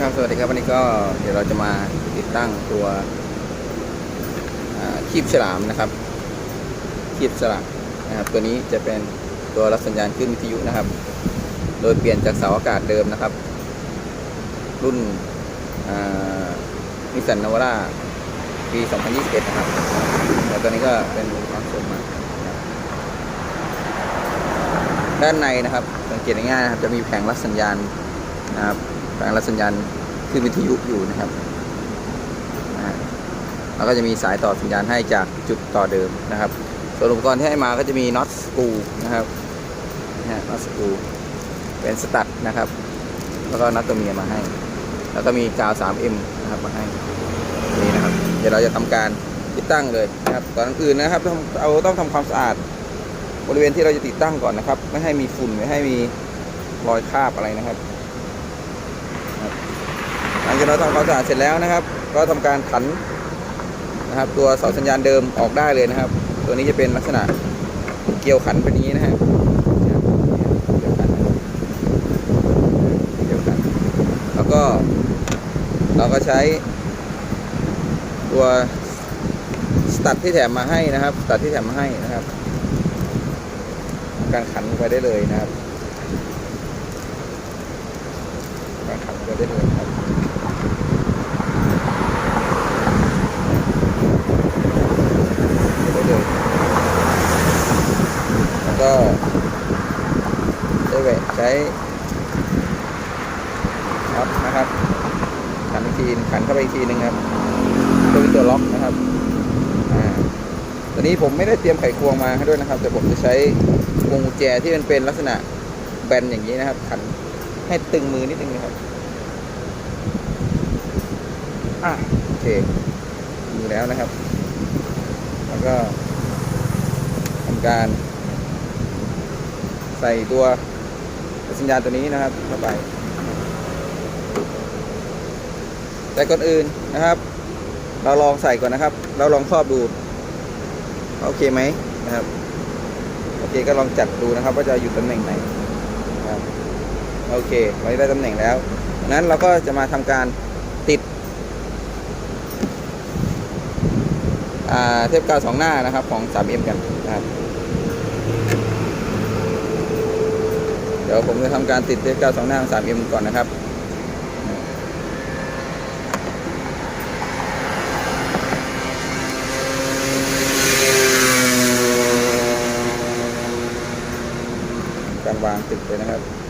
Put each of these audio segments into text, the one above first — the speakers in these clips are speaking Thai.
ครับสวัสดีครับวันนี้ก็เดี๋ยวเราจะมาติดตั้งตัวคีบฉลามนะครับคีบฉลามนะครับ ตัวนี้จะเป็นตัวรับสัญญาณขึ้นวิทยุนะครับ โดยเปลี่ยนจากเสาอากาศเดิมนะครับ รุ่นนิสสันนาวาร่าปี 2021 นะครับแล้วตัวนี้ก็เป็นความสมมาด้านในนะครับสังเกตง่ายๆนะครับจะมีแผงรับสัญญาณนะครับ แผงรับสัญญาณขึ้นวิทยุอยู่นะครับแล้วก็จะมีสายต่อสัญญาณให้จากจุดต่อเดิมนะครับ ส่วนอุปกรณ์ที่ให้มาก็จะมีน็อตสกูนะครับน็อตสกูเป็นสตัดนะครับ แล้วก็น็อตตัวเมียมาให้ แล้วก็มีกาว 3M นะครับมาให้นี่นะครับ เดี๋ยวเราจะทำการติดตั้งเลยนะครับก่อนอื่นนะครับต้องเราต้องทำความสะอาดบริเวณที่เราจะติดตั้งก่อนนะครับ ไม่ให้มีฝุ่นไม่ให้มีรอยคราบอะไรนะครับ หลังจากเราทำความสะอาดเสร็จแล้วนะครับ ก็ทำการขันนะครับ ตัวเสาสัญญาณเดิมออกได้เลยนะครับ ตัวนี้จะเป็นลักษณะเกี่ยวขันเป็นอย่างนี้นะฮะเกี่ยวขันแล้วก็เราก็ใช้ตัวสตัดที่แถมมาให้นะครับสตัดที่แถมมาให้นะครับ การขันไปได้เลยนะครับการขันไปได้เลยครับ แล้วก็ใช้แหวะใช้น็อตนะครับ ขันอีกทีขันเข้าไปอีกทีหนึ่งครับตัวเป็นตัวล็อกนะครับอ่าตอนนี้ผมไม่ได้เตรียมไขควงมาให้ด้วยนะครับ แต่ผมจะใช้พวงกุญแจที่มันเป็นลักษณะแบนอย่างนี้นะครับ ขันให้ตึงมือนิดนึงนะครับ อะโอเคมีแล้วนะครับ แล้วก็ทำการ ใส่ตัวสัญญาณตัวนี้นะครับเข้าไป แต่ก่อนอื่นนะครับ เราลองใส่ก่อนนะครับ เราลองครอบดูโอเคไหมนะครับโอเคก็ลองจัดดูนะครับว่าจะอยู่ตำแหน่งไหนครับโอเคไว้ได้ตำแหน่งแล้วนั้นเราก็จะมาทำการติด อ่า เทปกาวสองหน้านะครับของ 3M กันนะครับเดี๋ยวผมจะทำการติดเทปกาวสองหน้าของ 3M ก่อนนะครับการวางติดเลยนะครับ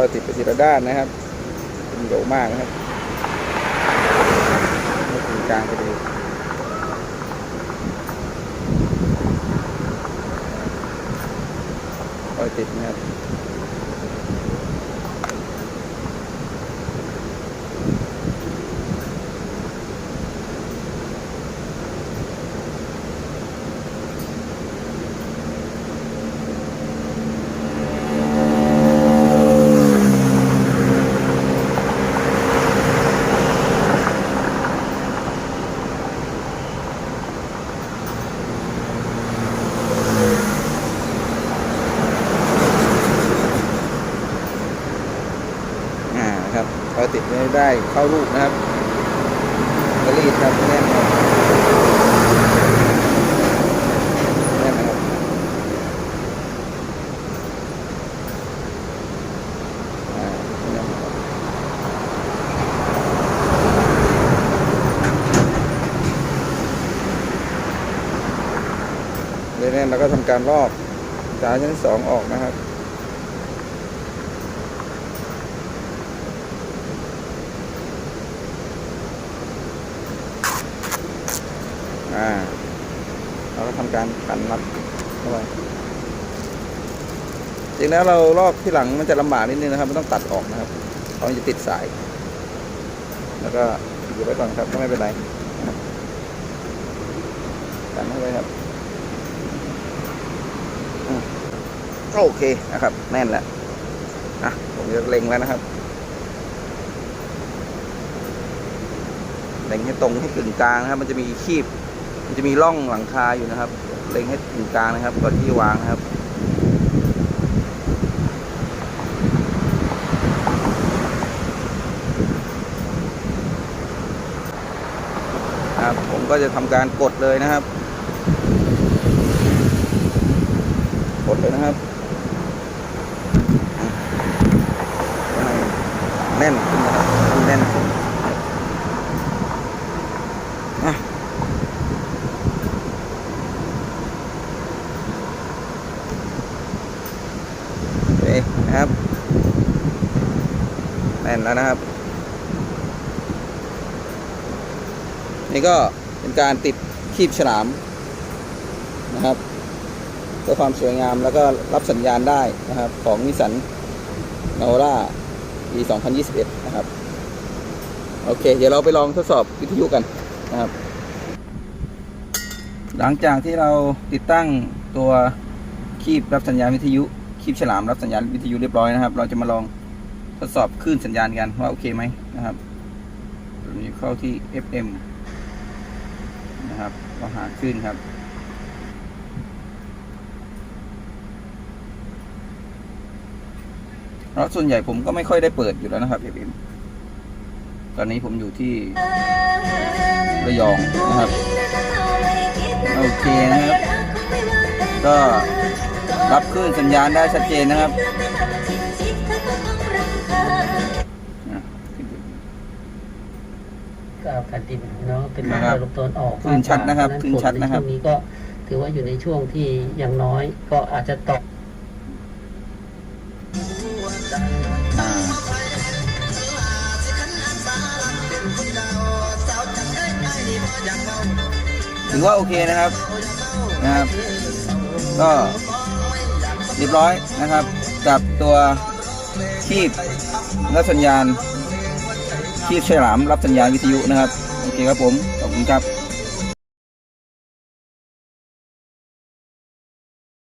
คอยติดไปทีละด้านนะครับเป็นโดมากนะครับไม่คือกลางพอดีคอยติดนะครับอ่านะครับคอยติด ได้เข้ารูปนะครับรีดครับแน่นครับแน่นครับแน่นครับเลยแน่นแล้วก็ทำการลอกสายชั้นสองออกนะครับ อ่าเราก็ทำการขันน็อตเข้าไปจริงแล้วเราลอกที่หลังมันจะลำบากนิดนึงนะครับ มันต้องตัดออกนะครับเพราะมันจะติดสาย แล้วก็อยู่ไว้ก่อนครับก็ไม่เป็นไรนะครับกันเข้าไปครับอืมโอเคนะครับ แน่นแล้วอะผมจะเล็งแล้วนะครับเล็งให้ตรงให้กึ่งกลางนะครับ มันจะมีคีบ มันจะมีร่องหลังคาอยู่นะครับ เล็งให้กึ่งกลางนะครับ ก่อนที่วางนะครับครับ ผมก็จะทำการกดเลยนะครับ กดเลยนะครับ แน่นขึ้นนะครับแน่นขึ้นอะโอเคนะครับ แน่นแล้วนะครับ นี่ก็เป็นการติดคีบฉลามนะครับเพื่อความสวยงามแล้วก็รับสัญญาณได้นะครับ ของนิสันโนล่าปี 2021 นะครับ โอเค เดี๋ยวเราไปลองทดสอบวิทยุกันนะครับ หลังจากที่เราติดตั้งตัวคีบรับสัญญาณวิทยุคีบฉลามรับสัญญาณวิทยุเรียบร้อยนะครับ เราจะมาลอง ทดสอบคลื่นสัญญาณกันว่าโอเคไหมนะครับตัวนี้เข้าที่ FM นะครับเราหาคลื่นครับเพราะส่วนใหญ่ผมก็ไม่ค่อยได้เปิดอยู่แล้วนะครับ FM ตอนนี้ผมอยู่ที่ระยองนะครับโอเคนะครับ ก็รับคลื่นสัญญาณได้ชัดเจนนะครับ ก็การตีเนาะเป็นนะครับลมตะวันออกคลื่นชัดนะครับเพาคลื่นชัดนะครับฝใช่วงนี้ก็ถือว่าอยู่ในช่วงที่ยังน้อยก็อาจจะตกอ่าถือว่าโอเคนะครับนะครับ ก็เรียบร้อยนะครับ กับตัวคีบรับสัญญาณ คีบฉลามรับสัญญาณวิทยุนะครับ โอเคครับผม ขอบคุณครับ